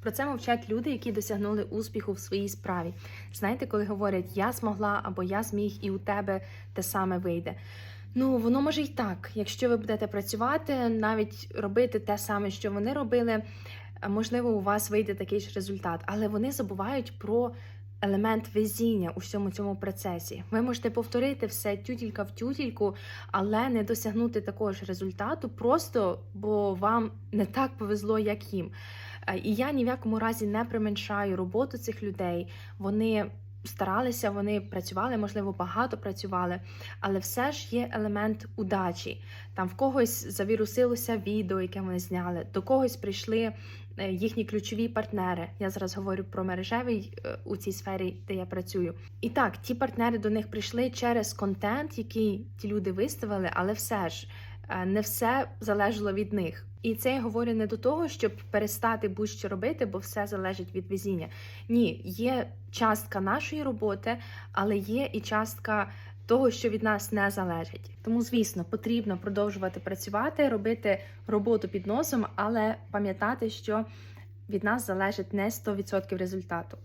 Про це мовчать люди, які досягнули успіху в своїй справі. Знаєте, коли говорять я змогла або я зміг, і у тебе те саме вийде. Ну, воно може й так. Якщо ви будете працювати, навіть робити те саме, що вони робили, можливо, у вас вийде такий ж результат, але вони забувають про елемент везіння у всьому цьому процесі. Ви можете повторити все тютілька в тютільку, але не досягнути такого ж результату, просто бо вам не так повезло, як їм. Е, І я ні в якому разі не применшаю роботу цих людей. Вони старалися, вони працювали, можливо, багато працювали, але все ж є елемент удачі. Там в когось завірусилося відео, яке вони зняли, до когось прийшли е, їхні ключові партнери. Я зараз говорю про мережевий е, у цій сфері, де я працюю. І так, ті партнери до них прийшли через контент, який ті люди виставили, але все ж не все залежало від них. І це я говорю не до того, щоб перестати будь-що робити, бо все залежить від везіння. Ні, є частка нашої роботи, але є і частка того, що від нас не залежить. Тому, звісно, потрібно продовжувати працювати, робити роботу під носом, але пам'ятати, що від нас залежить не 100% результату.